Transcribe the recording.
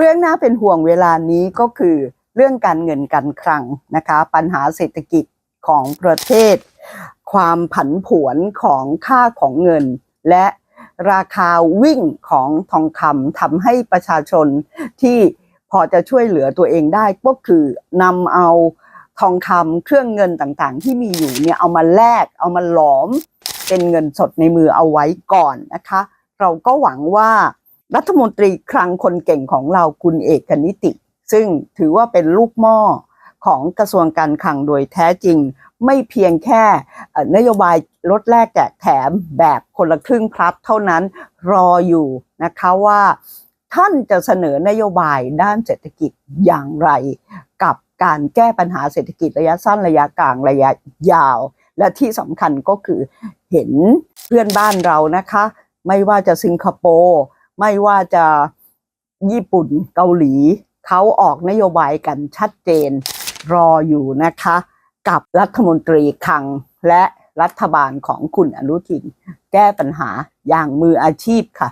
เรื่องน่าเป็นห่วงเวลานี้ก็คือเรื่องการเงินการคลังนะคะ ปัญหาเศรษฐกิจของประเทศ ความผันผวนของค่าของเงิน และราคาวิ่งของทองคำทำให้ประชาชนที่พอจะช่วยเหลือตัวเองได้ก็คือนำเอาทองคำเครื่องเงินต่างๆ ที่มีอยู่เนี่ยเอามาแลกเอามาหลอมเป็นเงินสดในมือเอาไว้ก่อนนะคะ เราก็หวังว่า รัฐมนตรีคลังคนเก่งของเราคุณเอกนิติ ซึ่งถือว่าเป็นลูกหม้อของกระทรวงการคลังโดยแท้จริง ไม่เพียงแค่นโยบายลดแลกแจกแถมแบบคนละครึ่งพลัดเท่านั้นรออยู่นะคะว่าท่านจะเสนอนโยบายด้านเศรษฐกิจอย่างไร กับการแก้ปัญหาเศรษฐกิจระยะสั้นระยะกลางระยะยาว และที่สำคัญก็คือเห็นเพื่อนบ้านเรานะคะ ไม่ว่าจะสิงคโปร์ ไม่ว่าจะญี่ปุ่นเกาหลีเขาออกนโยบายกันชัดเจนรออยู่นะคะ กับรัฐมนตรีคลังและรัฐบาลของคุณอนุทิน แก้ปัญหาอย่างมืออาชีพค่ะ